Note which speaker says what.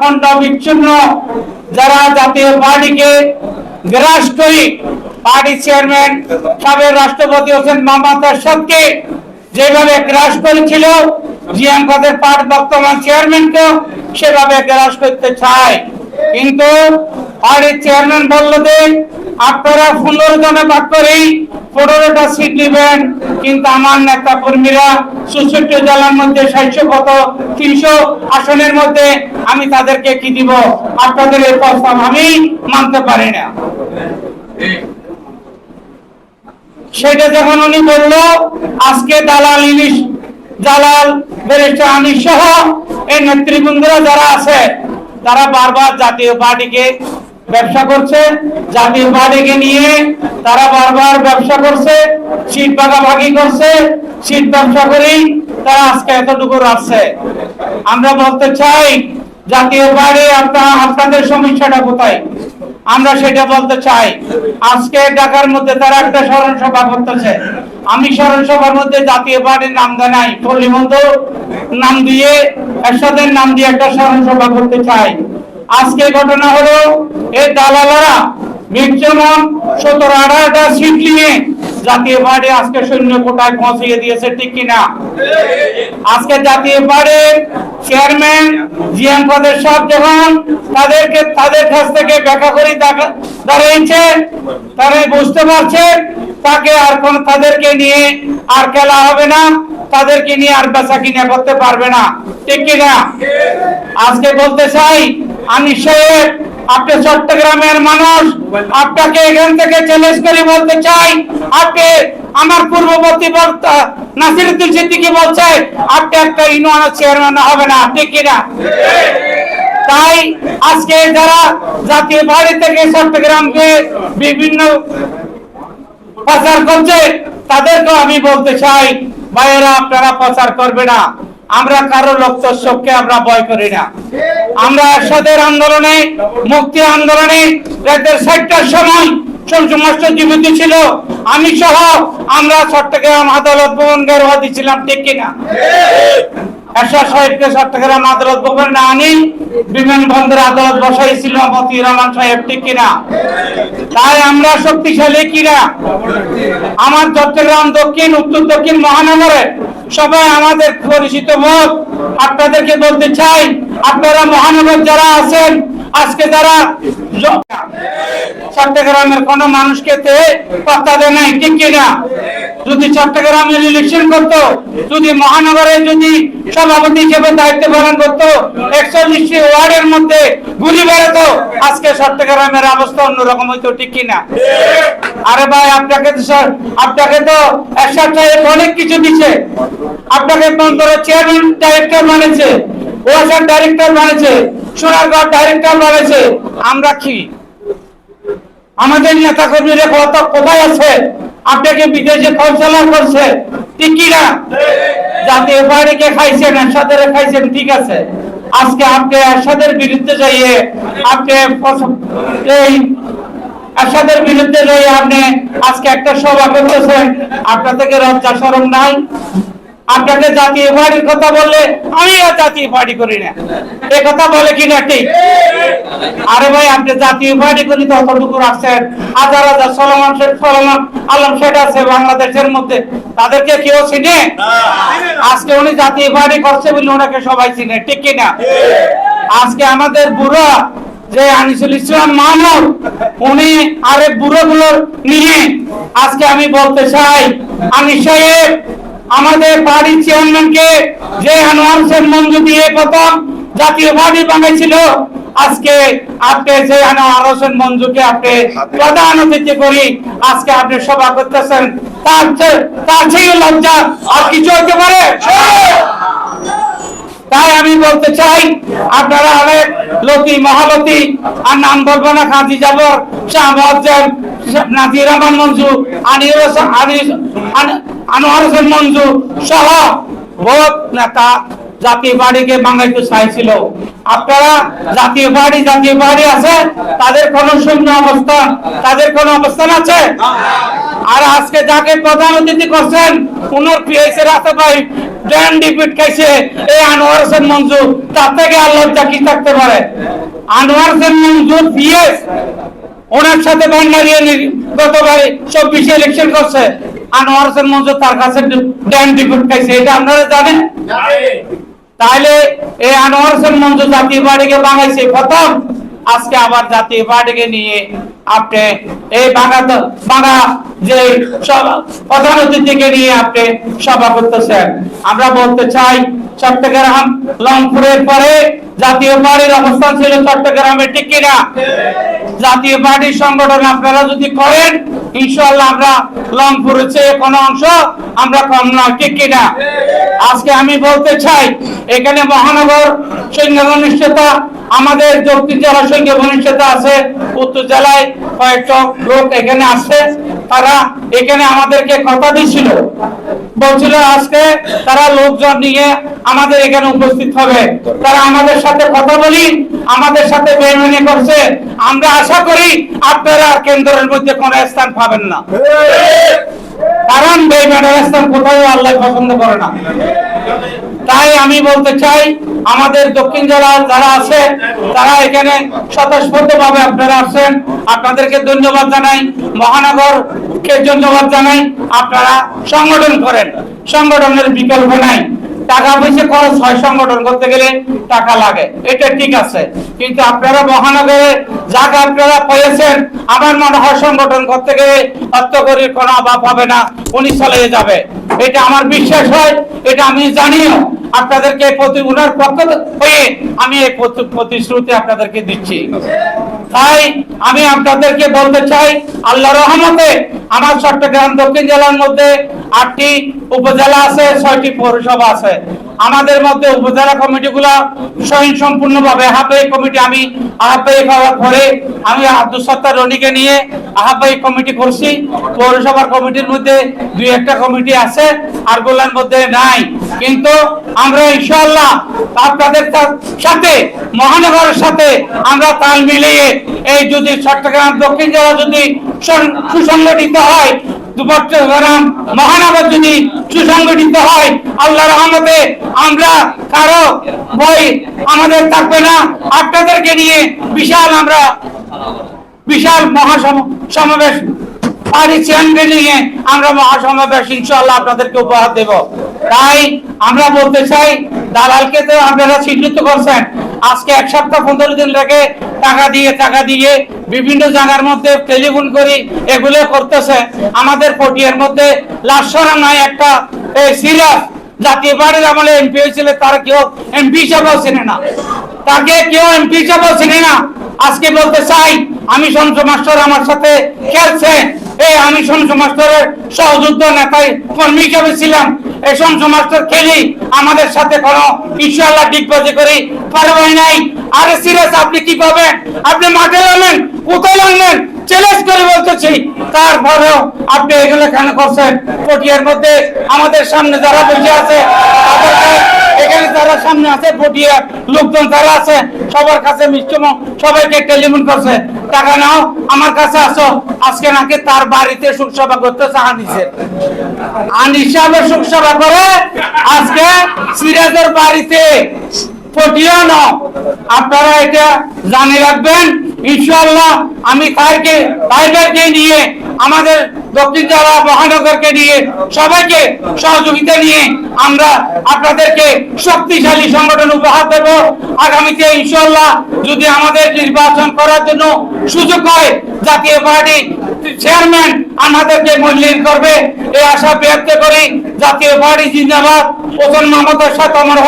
Speaker 1: খণ্ড বিচ্ছিন্ন যারা জাতীয় পার্টিকে গ্রাস করি, পার্টি চেয়ারম্যান সাবেক রাষ্ট্রপতি হোসেন যেভাবে গ্রাস করেছিল বর্তমান চেয়ারম্যানকে সেভাবে গ্রাস করতে চায়। কিন্তু পার্টির চেয়ারম্যান বলল যে, আপনারা পনেরো জনে ভাগ করেই পনেরোটা সিট নেবেন, কিন্তু আমার নেতা কর্মীরা চৌষট্টি জেলার মধ্যে সাতশো কত, তিনশো আসনের মধ্যে আমি তাদেরকে কি দিব? আপনাদের এই প্রস্তাব আমি মানতে পারি না। সেটা যখন উনি বলল, আজকে দালাল ইলিশ জালাল বেরেস্টার আনিস সহ এই নেতৃবৃন্দরা যারা আছে, তারা বারবার জাতীয় পার্টিকে ব্যবসা করছে জাতীয় পার্টিকে নিয়ে তারা বারবার ব্যবসা করছে, সিট ভাগাভাগি করছে, সিট ব্যবসা করেই তারা আজকে এতটুকু রাখছে। আমরা বলতে চাই, জাতীয় পার্টি আপনার আপনাদের সমস্যাটা কোথায়? আমরা সেটা বলতে চাই, আজকে ঢাকার মধ্যে তারা একটা স্মরণ সভা করতেছে। আমি স্মরণ সভার মধ্যে জাতীয় পার্টির নাম দেয় নাই পল্লীবন্ধ নাম দিয়ে এরশাদের নাম দিয়ে একটা স্মরণ সভা করতে চাই। আজকে ঘটনা হলো এই দালালারা মির্জমান সতেরো আঠারোটা সিট নিয়ে জাতীয় পার্টি আজকে সৈন্য কোটায় পৌঁছিয়ে দিয়েছে, ঠিক কিনা? আজকে জাতীয় পার্টির চেয়ারম্যান জিএম পদের সব যখন তাদেরকে, তাদের কাছ থেকে ব্যাখ্যা করে দাঁড়িয়েছে, তারা বুঝতে পারছে তাকে আর কোন তাদেরকে নিয়ে আর খেলা হবে না, তাদেরকে নিয়ে আর বেচা কিনা করতে পারবে না, ঠিক কিনা? আজকে বলতে চাই আমি সাহেব আপনি চট্টগ্রামের মানুষ। আপনাকে এখান থেকে চ্যালেঞ্জ করে বলতে চাই, আপনি আমার পূর্ববর্তী বক্তা নাসিরুদ্দিন সিদ্দিকী বলছে, আপনি একটা ইউনিয়নের চেয়ারম্যান হবে না ঠিক কিনা তাই আজকে যারা জাতীয় বাড়ি থেকে চট্টগ্রামকে বিভিন্ন প্রচার করছে তাদেরকে আমি বলতে চাই, ভাইয়েরা, আপনারা প্রচার করবে না। আমরা কারও লক্ষ্যকে আমরা ভয় করি না। আমরা এরশাদের আন্দোলনে, মুক্তি আন্দোলনে রাতের ষাটটার সময় সমস্ত জীবিত ছিল। আমি সহ আমরা চট্টগ্রাম আদালত ভবন গেরোয়া দিছিলাম ঠিক কিনা? এরশাদ সাহেবকে চট্টগ্রাম আদালত ভবন না আনি বিমানবন্দরে আদালত বসাইছিল মতি রহমান সাহেব, ঠিক কিনা? তাই আমরা শক্তিশালী কিনা? আমার চট্টগ্রাম দক্ষিণ, উত্তর দক্ষিণ মহানগরে সবাই আমাদের পরিচিত মত, আপনাদেরকে বলতে চাই, আপনারা মহানগর যারা আছেন, আজকে যারা চট্টগ্রামের কোন মানুষকে পাত্তা দেয় নাই, ঠিক কিনা? যদি চট্টগ্রামে ইলেকশন করতো, যদি মহানগরে যদি সভাপতি হিসেবে দায়িত্ব পালন করতো, একচল্লিশটি ওয়ার্ডের মধ্যে ঘুরি বেড়াতো আজকে চট্টগ্রামের অবস্থা অন্যরকম হইতো, ঠিক কিনা? আরে ভাই, আপনাকে তো স্যার, আপনাকে তো একসাথে অনেক কিছু দিচ্ছে আপনাকে বন্দরের চেয়ারম্যান ডাইরেক্টর বানিয়েছে ওয়াসার ডাইরেক্টর বানিয়েছে, সোনারগাঁও ডাইরেক্টর বানিয়েছে। আমরা কি? আমাদের নেতা কর্মীরা কত কোথায় আছে? আপনাকে বিদেশে কনসালার করছে। ঠিক কি না? এফআইআর কে খাইছেন এরশাদের খাইছেন, ঠিক আছে। আজকে আপনি এরশাদের বিরুদ্ধে যাইয়ে আপনি এই এরশাদের বিরুদ্ধে যাইয়ে আপনি আজকে একটা সভা করতেছেন। আপনার থেকে লজ্জা শরম নাই। আপনাকে জাতীয় পার্টির কথা বললে আমি আর জাতীয় পার্টি করি না। এ কথা বলে কি না ঠিক? আরে ভাই, আপনি জাতীয় পার্টি করি তো অতটুকু রাখছেন। হাজার হাজার সলমান শেখ, সলমান আলম শেখ আছে বাংলাদেশের মধ্যে। তাদেরকে কেউ চিনে? আজকে উনি জাতীয় পার্টি করছে বলে ওনাকে সবাই চিনে, ঠিক কিনা আজকে আমাদের বুড়া যে আনিসুল ইসলাম মাহমুদ উনি আরেক বুড়ো গুলোর নিয়ে আজকে আমি বলতে চাই, আনিস সাহেব আমাদের বাড়ির চেয়ারম্যানকে যে আনোয়ার হোসেন মঞ্জু দিয়ে প্রথম জাতীয় পার্টি বানিয়েছিল আজকে আপনি যে আনোয়ার হোসেন মঞ্জুকে আপনি প্রধান অতিথি করি, আজকে আপনি সভা করতেছেন, তার তার চেয়ে লজ্জা আর কিছু হতে পারে? তাই আমি বলতে চাই, আপনারা অনেক লতি, মহালতি, আর নাম বলব না কাজী যাব আনোয়ার হোসেন মঞ্জু সহ বহুত নেতা জাতীয় চাইছিল আপনারা জাতীয় পার্টি, জাতীয় আছে, তাদের কোন শূন্য অবস্থান, তাদের কোন অবস্থান আছে? আর আজকে যাকে প্রধান অতিথি করছেন, উনার পিএসের আছে ডিপিট খাইছে এই আনোয়ার হোসেন মঞ্জুর তার থেকে আর লজ্জা কি থাকতে পারে? আনোয়ার হোসেন মঞ্জুর ওনার সাথে ভান্ডারিয়া গতবারে চব্বিশে ইলেকশন করছে। আনোয়ার হোসেন মঞ্জুর তার কাছে ড্যান ডিপিট খাইছে এটা আপনারা জানেন? তাহলে এই আনোয়ার হোসেন মঞ্জুর জাতীয় পার্টিকে বাঙাইছে প্রথম, আজকে আবার জাতীয় পার্টিকে নিয়ে আপনি এই বাঙা বাঙা যে প্রধান অতিথিকে নিয়ে আপনি সভা করতেছেন। আমরা বলতে চাই, চট্টগ্রাম লংপুরের পরে জাতীয় পার্টির অবস্থান ছিল চট্টগ্রামে ঠিক কিনা? জাতীয় পার্টির সংগঠন আপনারা যদি করেন, ইনশাআল্লাহ আমরা লংপুরের চেয়ে কোনো অংশ আমরা কম নয় ঠিক কিনা? আজকে আমি বলতে চাই, এখানে মহানগর সৈন্য ঘনিষ্ঠতা আমাদের দক্ষিণ জেলা সৈন্য ঘনিষ্ঠতা আছে, উত্তর জেলায় কয়েকটা লোক এখানে আসছে তারা এখানে আমাদেরকে কথা দিছিল বলছিল আজকে তারা লোকজন নিয়ে আমাদের এখানে উপস্থিত হবে। তারা আমাদের সাথে কথা বলি, আমাদের সাথে বেমানি করছে। আমরা আশা করি আপনারা কেন্দ্রের মধ্যে কোনো স্থান পাবেন না। কারণ বেইমানের স্থান কোথাও আল্লাহ পছন্দ করে না। তাই আমি বলতে চাই আমাদের দক্ষিণ জেলার যারা আছে, তারা এখানে স্বতঃস্ফূর্ত ভাবে আপনারা আসছেন। আপনাদেরকে ধন্যবাদ জানাই। মহানগরকে ধন্যবাদ জানাই। আপনারা সংগঠন করেন। সংগঠনের বিকল্প নাই। টাকা পয়সা খরচ হয় সংগঠন করতে গেলে টাকা লাগে। এটা ঠিক আছে। কিন্তু আপনারা মহানগরে জায়গা আপনারা পেয়েছেন, আমার মনে হয় সংগঠন করতে গেলে অর্থকরীর কোনো অভাব হবে না। উনি চলে যাবে। এটা আমার বিশ্বাস হয়। এটা আমি জানিও। আপনাদেরকে উনার পক্ষ হয়ে আমি এই প্রতি- প্রতিশ্রুতি আপনাদেরকে দিচ্ছি। তাই আমি আপনাদেরকে বলতে চাই আল্লাহ রহমতে আমার চট্টগ্রাম দক্ষিণ জেলার মধ্যে আটটি উপজেলা আছে, ছয়টি পৌরসভা আছে। আমাদের মধ্যে উপজেলা কমিটিগুলো স্বয়ং সম্পূর্ণভাবে আহ্বায়ক কমিটি আমি আহ্বায়ক হওয়ার পরে আমি আব্দুল সত্তার রনিকে নিয়ে আহ্বায়ক কমিটি করছি। পৌরসভার কমিটির মধ্যে দুই একটা কমিটি আছে, আরগুলার মধ্যে নাই। কিন্তু আমরা ইনশাআল্লাহ আপনাদের সাথে, মহানগরের সাথে আমরা তাল মিলিয়ে এই যদি চট্টগ্রাম দক্ষিণ জেলা যদি সুসংগঠিত হয় মহানগর যদি সুসংগঠিত হয়। আল্লাহ রহমতে আমরা কারও ভয় আমাদের থাকবে না। আপনাদেরকে নিয়ে বিশাল আমরা বিশাল মহাসম, সমাবেশ নিয়ে আমরা মহাসমাবেশ ইনশাআল্লাহ আপনাদেরকে উপহার দেব। তাই আমরা বলতে চাই, দালালকে তো আপনারা চিহ্নিত করছেন আজকে এক সপ্তাহ পনেরো দিন রেখে টাকা দিয়ে টাকা দিয়ে বিভিন্ন জায়গার মধ্যে টেলিফোন করি, এগুলো করতেছে। আমাদের পটিয়ার মধ্যে লাশরা নাই একটা সিরিয়াস জাতীয় পার্টির আমলে এমপি হয়েছিল, তার কেউ এমপি হিসাবেও চেনে না। তাকে কেউ এমপি হিসাবেও চেনে না। আজকে বলতে চাই, আমি সঞ্জ মাস্টার আমার সাথে খেলছে। এই আমি সঞ্জ মাস্টারের সহযুদ্ধ নেতাই, কর্মী হিসাবে ছিলাম। এই সঞ্জ মাস্টার খেলি আমাদের সাথে কোনো ইনশাল্লাহ ডিগবাজি করি পারবাই নাই। আরে সিরিয়াস আপনি কি পাবেন? আপনি মাঠে নামেন, কোথায় নামলেন চ্যালেঞ্জ করে বলতেছি। তারপরেও আপনি এগুলো কেন করছেন? পটিয়ার মধ্যে আমাদের সামনে যারা বসে আছে এখানে যারা সামনে আছে, পটিয়ার লোকজন যারা আছে, সবার কাছে মিষ্টি মুখ সবাইকে টেলিফোন করছে। টাকা নাও, আমার কাছে আসো। আজকে নাকি তার বাড়িতে সুখ সভা করতেছে আনিসের। আনিস সুখ সভা করে, আজকে সিরাজের বাড়িতে। পটিও না আপনারা এটা জানিয়ে রাখবেন। ইনশাআল্লাহ আমি তাইকে, তাইদেরকে নিয়ে, আমাদের দক্ষিণ জেলা মহানগরকে নিয়ে, সবাইকে সহযোগিতা নিয়ে আমরা আপনাদেরকে শক্তিশালী সংগঠন উপহার দেব। আগামীতে ইনশাআল্লাহ যদি আমাদের নির্বাচন করার জন্য সুযোগ হয়, জাতীয় পার্টি চেয়ারম্যান আমাদেরকে মূল্যায়ন করবে। এই আশা ব্যক্ত করি জাতীয় পার্টি জিন্দাবাদ। প্রধান মমতার সাথে আমার